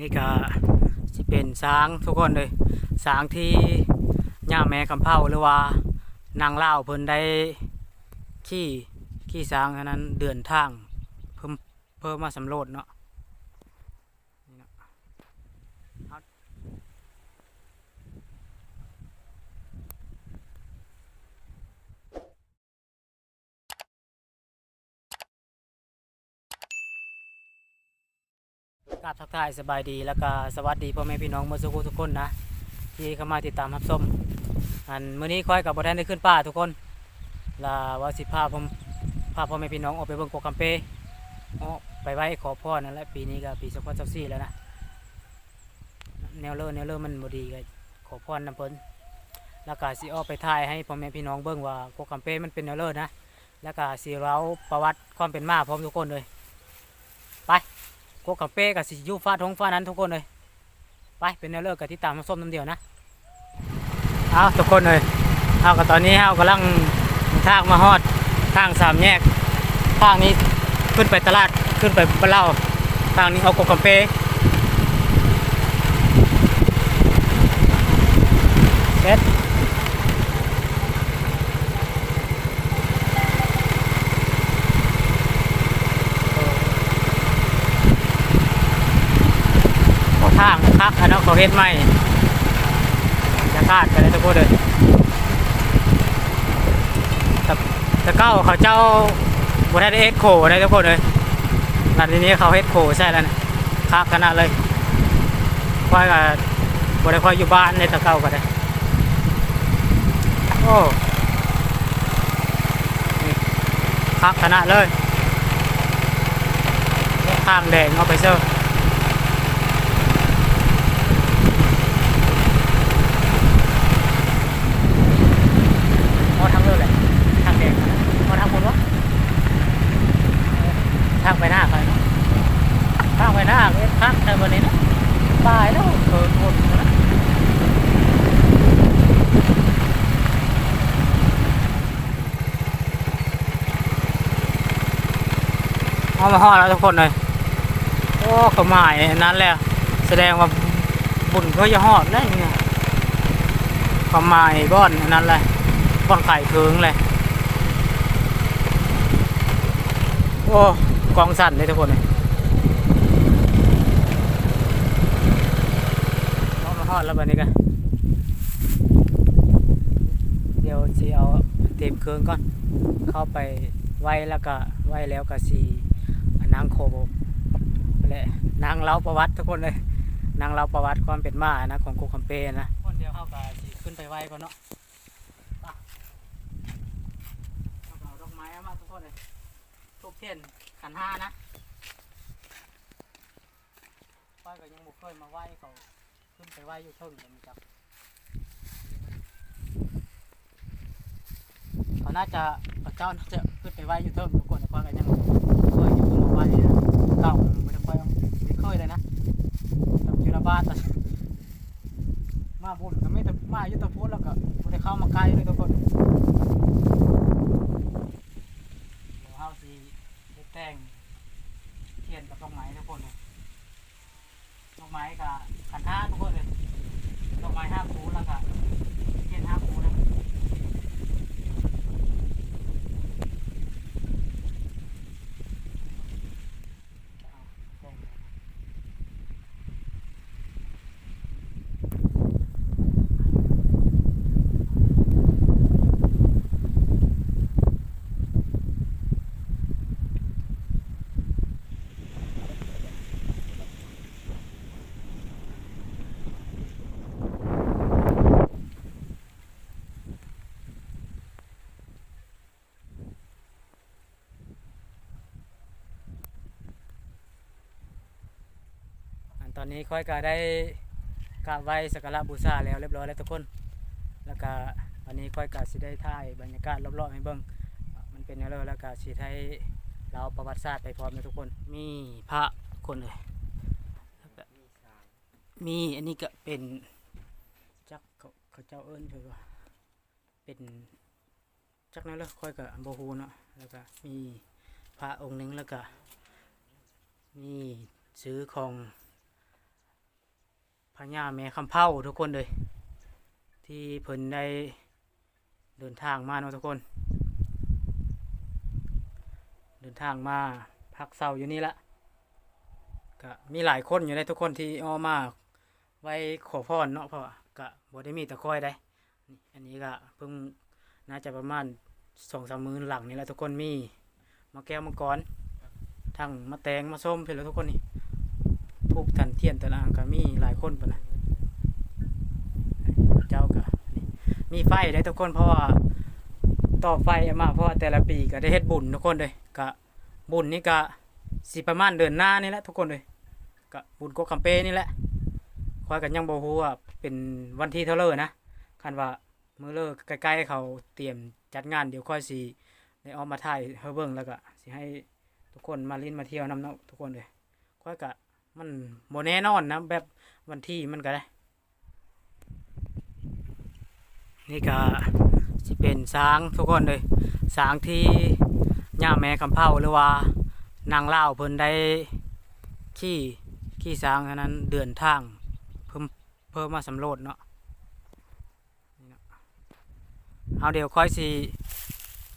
นี่ก็สิเป็นช้างทุกคนเลยช้างที่ย่าแม่คำเผาหรือว่านางเล่าเพิ่นได้ขี่ขี่ช้างอันนั้นเดินทางเพิ่มเพิ่มมาสำรวจเนาะนี่เนาะเอาก ราบทักทายสบายดีแล้วก็สวัสดีพ่อแม่พี่น้องมือสักครู่ทุกคนนะที่เข้ามาติดตามรับชมอันมื้อนี้ค่อยกับบทแทนได้ขึ้นป่าทุกคนลาว่าสิพาผมพาพ่อแม่พี่น้องออกไปเบิ่งโกกัมเปออไปไหว้ขอพรนั่นแหละปีนี้ก็ปี2024แล้วนะแนวเลิศแนวเลิศมันบดีก็ขอพรนำเพิ่นแล้วก็สิออกไปถ่ายให้พ่อแม่พี่น้องเบิ่งว่าโกกัมเปมันเป็นแนวเลิศนะแล้วก็สิเล่าประวัติความเป็นมาพร้อมทุกคนเลยไป โกกัมเปก็สิยูฟ้าท้องฟ้านั้นทุกคนเลยไปเป็นแนวเลิกกับที่ตามมาส้มน้ำเดียวนะเอาทุกคนเลยเอากับตอนนี้เอากำลังทางมาฮอดทางสามแยกทางนี้ขึ้นไปตลาดขึ้นไปบ้านเล่าทางนี้เอากบกัมเปเซ็ตโอ้ คักอันนั้นเขาเฮ็ดใหม่จะคาดกันเลยทุกคนเลยแต่แต่เก้าเขาเจ้าบนได้เอ็กโคได้ทุกคนเลยนาทีนี้เขาเฮ็ดโคใช่แล้วนะคักขนาดเลยค่อยกับบนได้ค่อยอยู่บ้านในตะเก้าก็ได้โอ้นี่คักขนาดเลยข้างแดงเอาไปเซอร์ เอาทางเลือกเลยทางแดงเอาทางบนวะทางไปหน้าไปทางไป หน้าเอ๊ะทางในวันนี้นะตายแล้วเกินหมดนะเอามาห่อแล้วทุกคนเลยโอ้ขมายนั้นแหละแสดงว่าบุญก็จะหอดได้เนี่ยขมายบ้อนอันนั้นแหละบอนไข่เคืองเลยโอ้กองสั่นเลยทุกคนเลย เอามาทอดแล้วแบบนี้กันเดี๋ยวสีเอาเต็มเครื่องก่อน เข้าไปไว้แล้วก็ไว้แล้วก็สีนางโคบแหละนางเล่าประวัติทุกคนเลยนางเล่าประวัติความเป็นมานะของโกคัมเปนะคนเดียวเข้ากับสีขึ้นไปไว้ก่อนเนาะดอกไม้อามาทุกคนเลยทุกเทียนขันห้านะป้ายก็ยังบุกเคยมาไหว้เขา ขึ้นไปไหว้อยู่เทิงเลยครับเขาน่าจะพระเจ้าน่าจะขึ้นไปไหว้อยู่เทิงทุกคนในควายก็ยังเคยอยู่ขึ้นมาไหว้เก่าไม่ได้ค่อยไม่เคยเลยนะตอยู่ในบ้านแต่มาบุญก็ไม่แต่มาอยู่ตะพูดแล้วก็ไม่ได้เข้ามาใกล้เลยทุกคน เดี๋ยวเฮาสิเฮ็ดแต่งเทียนกับดอกไม้ทุกคนเลยดอกไม้กับขันห้าทุกคนเลยดอกไม้ห้าคูแล้วก็เทียนห้าคูนะเอาแต่งเลย อันนี้ค่อยก็ได้กราบไหว้สักการะบูชาแล้วเรียบร้อยแล้วทุกคน แล้วก็วันนี้ค่อยก็สิได้ถ่ายบรรยากาศรอบๆให้เบิ่งมันเป็นแนวเลยแล้วก็สิให้เราประวัติศาสตร์ไปพร้อมนะทุกคน มีพระคนเลยมีอันนี้ก็เป็นจักเขาเขาเจ้าเอิ้นคือว่าเป็นจักนั้นเลยค่อยกับโบฮูเนาะแล้วก็มีพระองค์หนึ่งแล้วก็มีซื้อของ พญาแม่คำเผาทุกคนเลย ที่เพิ่นได้เดินทางมาเนาะทุกคน เดินทางมาพักเศร้าอยู่นี่ละก็มีหลายคนอยู่ในทุกคนที่เอมาไว้ขอพรเนาะเพราะก็บ่ได้มีตะคอยได้ อันนี้ก็เพิ่งน่าจะประมาณสองสามมื้อหลังนี่แหละทุกคนมีมาแก้วมังกรทั้งมาแตงมาส้มเพื่อนทุกคนนี่ ทูบทันเทียนต่ละอันก็มีหลายคนปะนะเจ้าก็นี่มีไฟได้ทุกคนเพราะว่าต่อไฟมาเพราะว่าแต่ละปีก็ได้เฮ็ดบุญทุกคนเลยก็บุญนี่ก็สิประมาณเดือนหน้านี่แหละทุกคนเลยก็บุญกกคำเป้นี่แหละคอยกันยังบ่ฮู้ว่าเป็นวันที่เท่าเลยนะคันว่ามื้อเลิกใกล้ๆเขาเตรียมจัดงานเดี๋ยวค่อยสิได้เอามาถ่ายเฮาเบิ่งแล้วก็สิให้ทุกคนมาลิ้นมาเที่ยวนำเนาะทุกคนเลยค่อยก็ มันบ่แน่นอนนะแบบวันที่มันก็ได้ นี่ก็สิเป็นช้างทุกคนเลยช้างที่ย่าแม่คำเผาหรือว่านางเล่าเพิ่นได้ขี่ขี่ช้างอันนั้นเดินทางเพิ่มเพิ่มมาสำรวจเนาะเอาเดี๋ยวค่อยสิ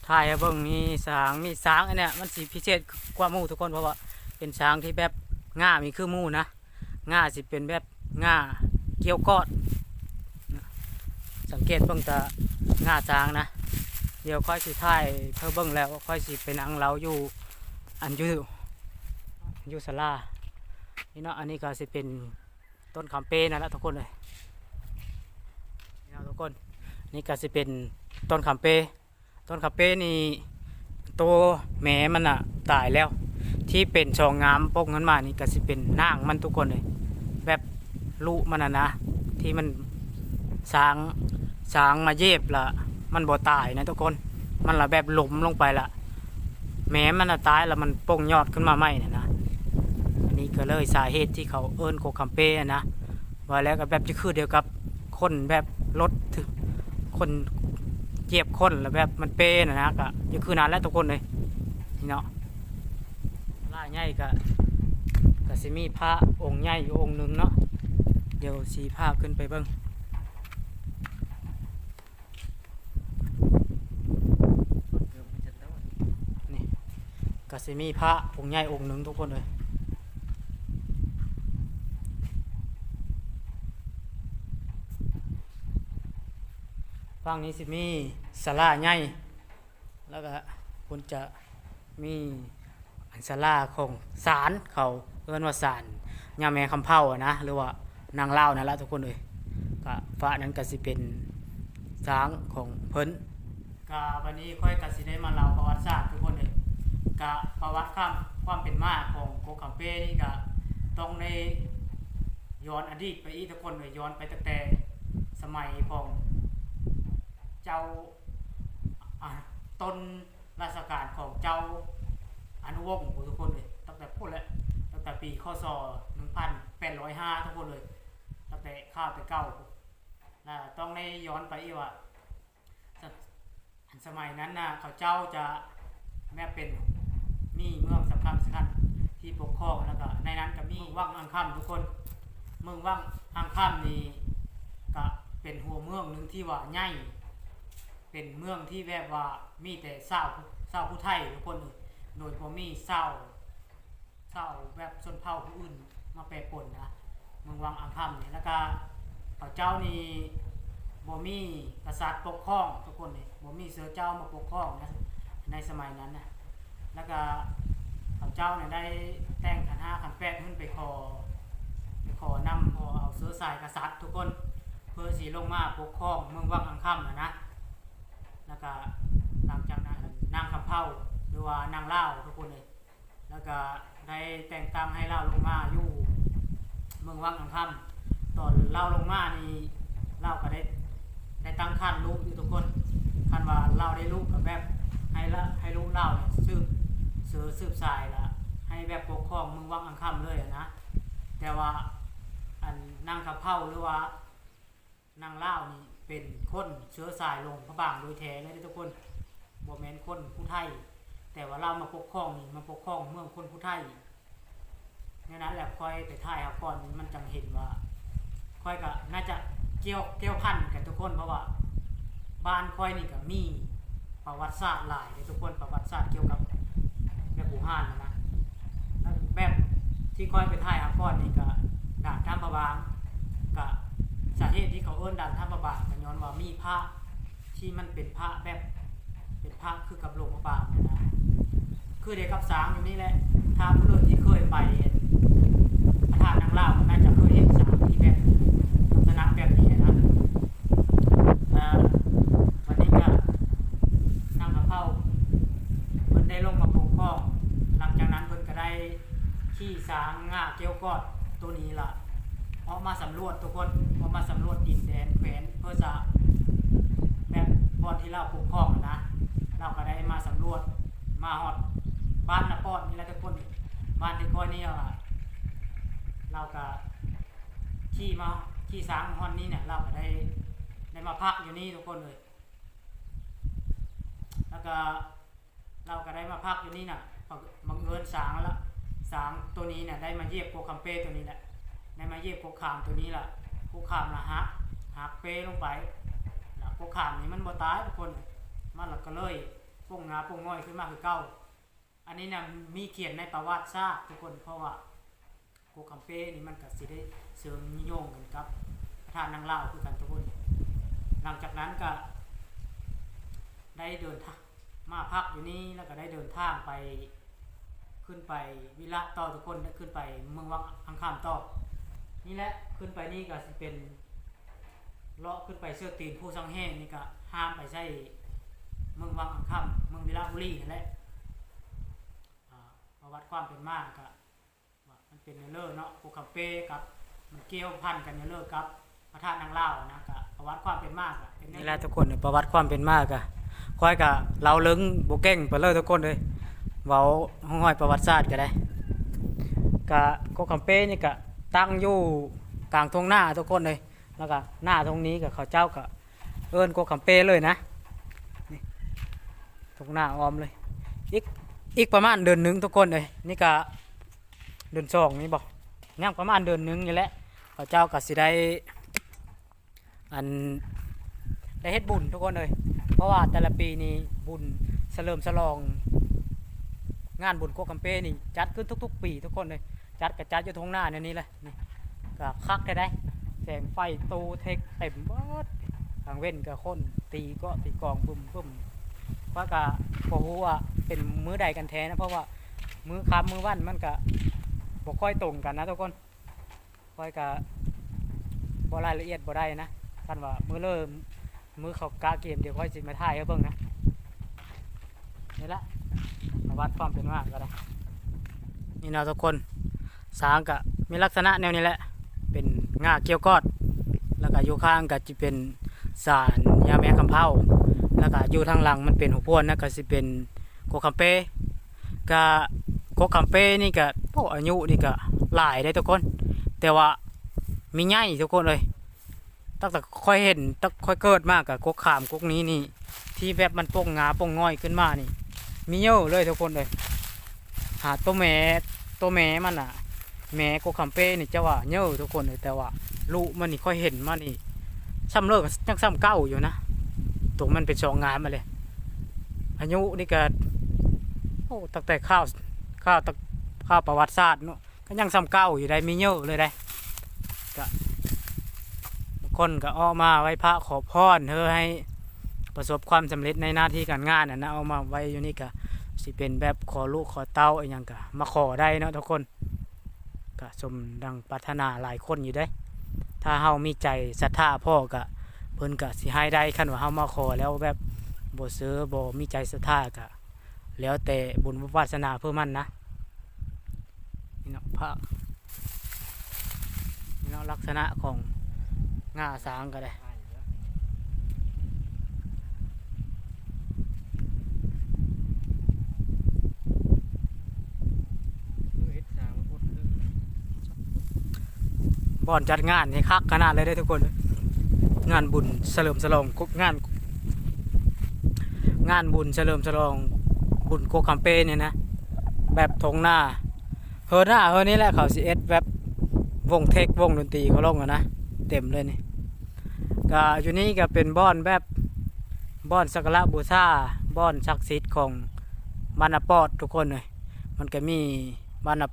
ถ่ายเบิ่งมีช้างมีช้างอันเนี้ยมันสิพิเศษกว่ามู่ทุกคนเพราะว่าเป็นช้างที่แบบ ง่ามีคือมูนะง่าสิเป็นแบบง่าเกี่ยวกอดนสังเกตเบิ่งแตาหน้าจางนะ เดี๋ยวค่อยสิถ่ายเพื่อเบิ่งแล้วค่อยสิไปนั่งเราอยู่อันอยู่อยู่ศาลานี่เนาะอันนี้ก็สิเป็นต้นคำเป้นั่นแหละทุกคนเลยนี่นะทุกคนนี่ก็สิเป็นต้นคำเป้ต้นคำเป้นี่ตัวแม่มันอะตายแล้ว ที่เป็นชองงามปกเงินมานี่ก็สิเป็นนางมันทุกคนเลย แบบลูกมันอะนะ ที่มันสางช้างมาเย็บละมันบ่ตายนะทุกคน มันละแบบหลมลงไปละแม้มันละตายแล้วมันโป่งยอดขึ้นมาใหม่เนี่ยนะอันนี้ก็เลยสาเหตุที่เขาเอิ้นโคคัมเป้อะนะว่าแล้วก็แบบจะคือเดียวกับคนแบบรถถึคนเจ็บคนแล้วแบบมันเป้นะนะก็จะคือนั้นแล้วทุกคนเลยนี่เนาะ ใหญ่ก็ก็สิมีพระองค์ใหญ่อยู่องค์หนึ่งเนาะเดี๋ยวสีภาพขึ้นไปเบิ่งนี่ก็สิมีพระองค์ใหญ่องค์หนึ่งทุกคนเลยฝั่งนี้สิมีศาลาใหญ่แล้วก็คุณจะมี อันศาลาของศาลเขาเรียกว่าศาลย่าแม่คำเผาอะนะหรือว่านางเล่านั่นแหละทุกคนเลยก็ฟ้านั้นก็สิเป็นช้างของเพิ่นกาวันนี้ค่อยกสิได้มาเล่าประวัติศาสตร์ทุกคนเลยกะประวัติความความเป็นมาของโกคัมเป้นี่กะต้องในย้อนอดีตไปอีกทุกคนเลยย้อนไปตั้งแต่สมัยของเจ้าต้นราชการของเจ้า อนุวงศ์ของทุกคนเลยตั้งแต่พูดแล้วตั้งแต่ปีคศ1805ทุกคนเลยตั้งแต่ข้าวแต่เก้าแล้วต้องในย้อนไปอีกว่าสมัยนั้นนะเขาเจ้าจะแม่เป็นมีเมืองสำคัญสำคัญที่ปกครองแล้วก็ในนั้นก็มีวังอังคำทุกคน เมืองวังอังคำนี่ก็เป็นหัวเมืองหนึ่งที่ว่าใหญ่เป็นเมืองที่แบบว่ามีแต่เศร้าเศร้าผู้ไทยทุกคนเลย โดยพอมีเศร้าเศร้าแบบชนเผ่าผู้อื่นมาแปรปรนนะเมืองวังอังคำนี่ยแล้วก็เขาเจ้านี่บ่มีกษัตริย์ปกครองทุกคนเลยบ่มีเสือเจ้ามาปกครองนะในสมัยนั้นนะแล้วก็เขาเจ้าเนี่ยได้แต่งขันห้าขันแปดขึ้นไปขอไปขอนำขอเอาเสือสายกษัตริย์ทุกคนเพื่อสีลงมาปกครองเมืองวังอังคำนะนะแล้วก็หลังจากนั้นนางคำเผ่า หรือว่านางเล่าทุกคนเลยแล้วก็ได้แต่งตั้งให้เล่าลงมาอยู่เมืองวังอังคำตอนเล่าลงมานี่เล่าก็ได้ได้ตั้งคันลูกอยู่ทุกคนคันว่าเล่าได้ลูกกับแบบให้ละให้ลูกเล่าเนี่ยสืบสืบสืบสายละให้แบบปกครองเมืองวังอังคำเลยนะแต่ว่าอันนางกับเผาหรือว่านางเล่านี่เป็นคนเชื้อสายลงพระบางโดยแท้เลยทุกคนบ่แมนคนผู้ไทย แต่ว่าเรามาปกครองนี่มาปกครองเมืองคนผู้ไทยในนั้นแหละค่อยไปถ่ายเอาก่อนมันจังเห็นว่าค่อยก็น่าจะเกี่ยวเกี่ยวพันกันทุกคนเพราะว่าบ้านค่อยนี่ก็มีประวัติศาสตร์หลายเลยทุกคนประวัติศาสตร์เกี่ยวกับแบบบูฮานนะนะแบบที่ค่อยไปถ่ายอาก้อนนี่ก็ด่านท่าประบางก็สาเหตุที่เขาเอิ้นด่านท่าประบางก็ย้อนว่ามีพระที่มันเป็นพระแบบเป็นพระคือกับหลวงพระบางนะนะ คือเด็กกับสางอยู่นี่แหละถ้าผู้เลือที่เคยไปพระธาตุนางเล่าน่าจะเคยเห็นสางที่แบบลักษณะแบบนี้นะวันนี้ก็นั่งกับเข้าเพิ่นได้ลงมาปลูกข้องหลังจากนั้นเพิ่นก็ได้ขี่สางง่าเกี้ยวกอดตัวนี้ล่ะออกมาสำรวจทุกคนออกมาสำรวจดินแดนแขวนเพื่อจะแบบบอนที่เราปลูกข้องนะเราก็ได้มาสำรวจมาฮอดบ้านนาปอดนี่แหละทุกคนบ้า นี่เราก็ขี่มาขี่สางฮอนนี้เนี่ยเราก็ได้ได้มาพักอยู่นี่ทุกคนเลย แล้วก็เราก็ได้มาพักอยู่นี่น่ะบังบังเอิญสางแล้วสางตัวนี้เนี่ยได้มาเยียบโกคัมเป้ตัวนี้แหละได้มาเยียบโกขามตัวนี้ล่ะโกขามละหักหักเป้ลงไปแล้วโกขามนี้มันบ่ตายทุกคนมันหลักก็เลยป่งงาป่งง่อยขึ้นมาคือเก้า อันนี้นี่ยมีเขียนในประวัติศาสตร์ทุกคนเพราะว่าโกคัมเป้นี่มันก็สิได้เสริมนิยงกันครับพระธาตุนางเล่าคือกันทุกคน หลังจากนั้นก็ได้เดินทางมาพักอยู่นี่แล้วก็ได้เดินทางไปขึ้นไปวิระต่อทุกคนได้ขึ้นไปเมืองวังอังคามต่อนี่แหละขึ้นไปนี่ก็สิเป็นเลาะขึ้นไปเสื้อตีนผู้สังแห้งนี่ก็ห้ามไปใช้เมืองวังอังคามเมืองวิระบุรีนั่นแหละ วัติความเป็นมาก็ว่ามันเป็นเนอเลอร์เนาะภูคัมเป้กับมันเกี่ยวพันกันเนอเลอร์กับพระธาตุนางเล่านะก็ประวัติความเป็นมากอะนี่แหละทุกคนประวัติความเป็นมากอะค่อยกะเราลึงโบเก่งไปเลยทุกคนเลยเว้าห้อยประวัติศาสตร์ก็ได้กะโกคัมเป้นี่กะตั้งอยู่กลางทงหน้าทุกคนเลยแล้วก็หน้าตรงนี้กับเขาเจ้าก็เอิ้นโกคัมเป้เลยนะนี่ทุ่งหน้าออมเลยอีก อีกประมาณเดือนหนึ่งทุกคนเลยนี่กะเดือนสองนี่บอกยังประมาณเดือนหนึ่งนี่แหละเขาเจ้าก็สิได้อันได้เฮ็ดบุญทุกคนเลยเพราะว่าแต่ละปีนี้บุญเฉลิมฉลอง งานบุญโคกัมเป้นี่จัดขึ้นทุก ๆ ปีทุกคนเลยจัดกับจัดอยู่ทงหน้าเนี่ยนี่แหละนี่ก็คักได้ได้แสงไฟตูเทคเต็มเบิดทางเว้นกับคนตีก็ตีกองบึ้มบึ้ม ว่ากะพอฮู้ว่าเป็นมือใดกันแท้นะเพราะว่ามือค้ำมือวันมันก็บ่ค่อยตรงกันนะทุกคนค่อยกะบ่รายละเอียดบ่ได้นะท่านว่ามือเริ่มมือเขากาเกมเดี๋ยวค่อยสิมาถ่ายให้เบิ่งนะนี่ละมาวัดความเป็นมากก็ได้นี่นะทุกคนสางกะมีลักษณะแนวนี้แหละ เป็นง่าเกี่ยวกอด แล้วก็อยู่ข้างก็จะเป็นสารยาแมคำเผา แล้วก็อยู่ทางหลังมันเป็นหัวพวนนะก็สิเป็นโกคัมเป้ก็โกคัมเป้นี่ก็พวกอายุนี่ก็หลายได้ทุกคน แต่ว่ามีใหญ่ทุกคนเลยตั้งแต่ค่อยเห็นตั้งค่อยเกิดมากกับกกขามกกนี้นี่ ที่แบบมันโป่งงาโป่งง่อยขึ้นมานี่ มีเยอะเลยทุกคนเลย หาตัวแม่ตัวแม่มันอะ แม่กกขามเป้นี่จะว่าเยอะทุกคนเลยแต่ว่าลูกมันนี่ค่อยเห็นมานี่ซ้ำเลิกยังซ้ำเก้าอยู่นะ ตัวมันเป็นสองงานมาเลยอายุนี่ก็โอ้ตั้งแต่ข้าวข้าวตั้งข้าวประวัติศาสตร์เนาะก็ยังซ้ำเก้าอยู่ได้มีเยอะเลยได้ก็คนก็เออกมาไว้พระขอพรเพื่อให้ประสบความสำเร็จในหน้าที่การงานน่ะนะเอามาไว้อยู่นี่ก็สิเป็นแบบขอลูกขอเต้าอะไรอย่างก็มาขอได้เนาะทุกคนก็สมดังปรารถนาหลายคนอยู่ได้ ถ้าเฮามีใจศรัทธาพ่อก็ พิ่นก็สิให้ได้คันว่าเฮามาขอแล้วแบบบ่ซื้อบ่มีใจศรัทธาก็แล้วแต่บุญวาสนาเพื่อมันนะนี่เนาะพระนี่เนาะลักษณะของง่าสางก็ได้บ่อนจัดงานนี่คักขนาดเลยได้ทุกคน งานบุญเฉลิมฉลองกงาน งานบุญเฉลิมฉลองบุญโกคัมเป้เนี่ยนะแบบทงหน้าเฮอหน้าเฮอนี่แหละเขาสิเอ็ดแบบวงเทควงดนตรีเขาลงอะนะเต็มเลยนี่ก็อยู่นี่ก็เป็นบ่อนแบบบ่อนสักระบูชาบ่อนศักดิ์สิทธิ์ของบานาปอดทุกคนเลยมันก็มีบ้านา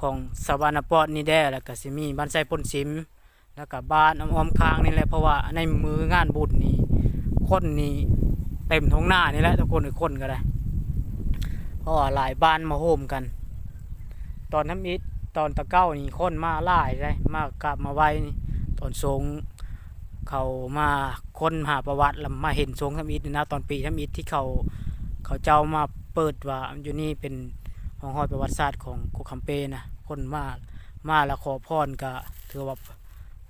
ของสวรรณปอดนี่แด้แล้วก็สิมีบ้านไซปนสิม แล้วก็บ้านอ้อมค้างนี่แหละเพราะว่าในมืองานบุญนี่คนนี่เต็มท้องหน้านี่แหละทุกคนอีกคนก็ได้เพราะว่าหลายบ้านมาโฮมกัน ตอนน้ำอิดตอนตะเก้านี่คนมาหลายเลยมากลับมาไว้ตอนสงเขามาค้นหาประวัติแล้วมาเห็นสงน้ำอิดนะตอนปีน้ำอิดที่เขาเขาเจ้ามาเปิดว่าอยู่นี่เป็นห้องห้อยประวัติศาสตร์ของกุคัมเปนะคนมามาแล้วขอพรก็ถือว่า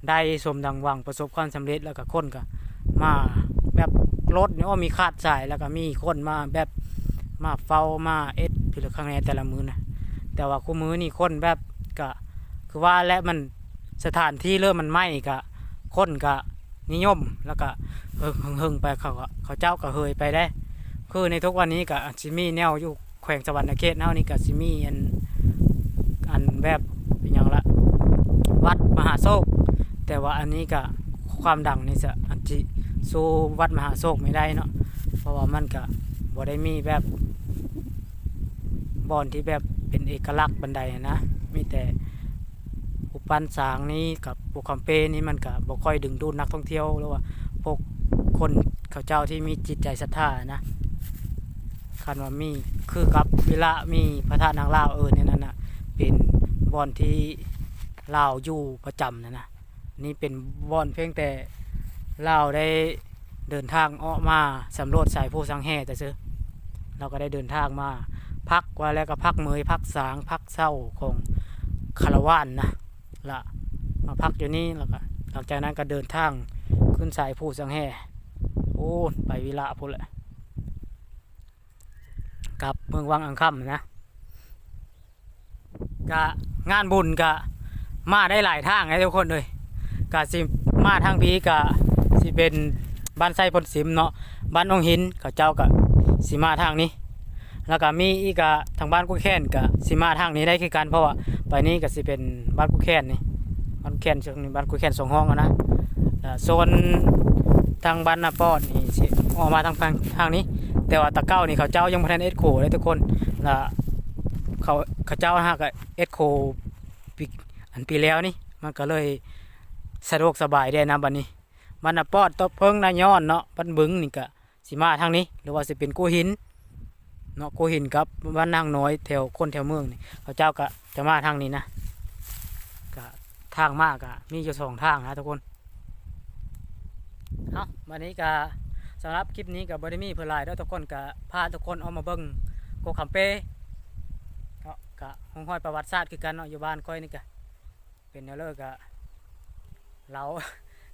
ได้สมดังหวังประสบความสำเร็จแล้วก็คนก็มาแบบรถเนี่ยอ้อมีคาดสายแล้วก็มีคนมาแบบมาเฝ้ามาเอ็ดพิลครั้งในแต่ละมือนะแต่ว่าคู่มือนี่คนแบบก็คือว่าและมันสถานที่เริ่มมันไหม้ก็คนก็นิยมแล้วก็เฮงเฮงๆไปเขาก็เขาเจ้าก็เฮยไปได้ คือในทุกวันนี้ก็ซิมี่แนวอยู่แขวงสวรรณเขตเฮานี่ก็ซิมี่อันอันแบบเป็นอย่างละ วัดมหาโศก แต่ว่าอันนี้ก็ความดังนี่จะอาจจะสู้วัดมหาโศกไม่ได้เนาะเพราะว่ามันก็บ่ได้มีแบบบอนที่แบบเป็นเอกลักษณ์บันไดนะมีแต่อุปันสางนี้กับปุคัมเปนี่มันก็บ่ค่อยดึงดูดนักท่องเที่ยวหรือว่าพวกคนเขาเจ้าที่มีจิตใจศรัทธานะคันว่ามีคือกับเวลามีพระธาตุนางลาวเออเนี่ยนั่นน่ะเป็นบอนที่ลาวอยู่ประจำนะนะ นี่เป็นบ่อนเพียงแต่เราได้เดินทางออกมาสำรวจสายผู้สังแห่แต่ซื้อเราก็ได้เดินทางมา พักว่าแล้วก็พักเมยพักสางพักเศร้าของคารวานนะละมาพักอยู่นี่แล้วก็หลังจากนั้นก็เดินทางขึ้นสายผู้สังแห่โอ้ไปวิละพุ่นแหละกลับเมืองวังอังคำนะกะงานบุญกะมาได้หลายทางนะทุกคนเลย กะสิมาทางพีกะสิเป็นบ้านไส้พนสิมเนาะบ้านองหินเขาเจ้ากะสิมาทางนี้ แล้วก็มีอีกกะทางบ้านกุ้แค้นกะสิมาทางนี้ได้คือกันเพราะว่าไปนี้ก็สิเป็นบ้านกุ้แค้นนี่บ้านแค้นซึ่งบ้านกุ้แค้นสองห้องนะโซนทางบ้านนาปอดนี่สิออกมาทางทางทางนี้ แต่ว่าตะเก้านี่เขาเจ้ายังพันเอ็ดโคเลยทุกคนแล้วเขาเขาเจ้าฮะก็เอ็ดโคอันปีแล้วนี่มันก็เลย สะดวกสบายได้นะบัดนี้ มันน่ะปอดตบเพิงนาย้อนเนาะบันบึงนี่ก็สิมาทางนี้ หรือว่าสิเป็นกูหินเนาะกูหินกับบ้านนางน้อยแถวคนแถวเมืองนี่เขาเจ้าก็จะมาทางนี้นะก็ทางมากก็มีอยู่สองทางนะทุกคนเอาวันนี้ก็สำหรับคลิปนี้กับบริมีเพื่อลายแล้วทุกคนก็พาทุกคนเอามาเบิ่งโกคำเป้เนาะก็ห้องห้อยประวัติศาสตร์คือกันเนาะอยู่บ้านก้อยนี่ก็เป็นแนวเลิกอะ เรา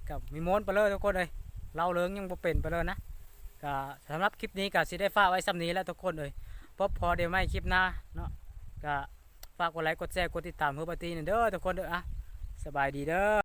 กับมีม้วนไปเลยทุกคนเลยเราเลิงยังบ่เป็นไปเลยนะก็สำหรับคลิปนี้ก็สิได้ฝากไว้ซ้ำนี้แล้วทุกคนเลยพบพอเดี๋ยวไม่คลิปหน้าเนาะก็ฝากกดไลค์กดแชร์กดติดตามเพื่อปฏินเด้อทุกคนเด้ออะสบายดีเด้อ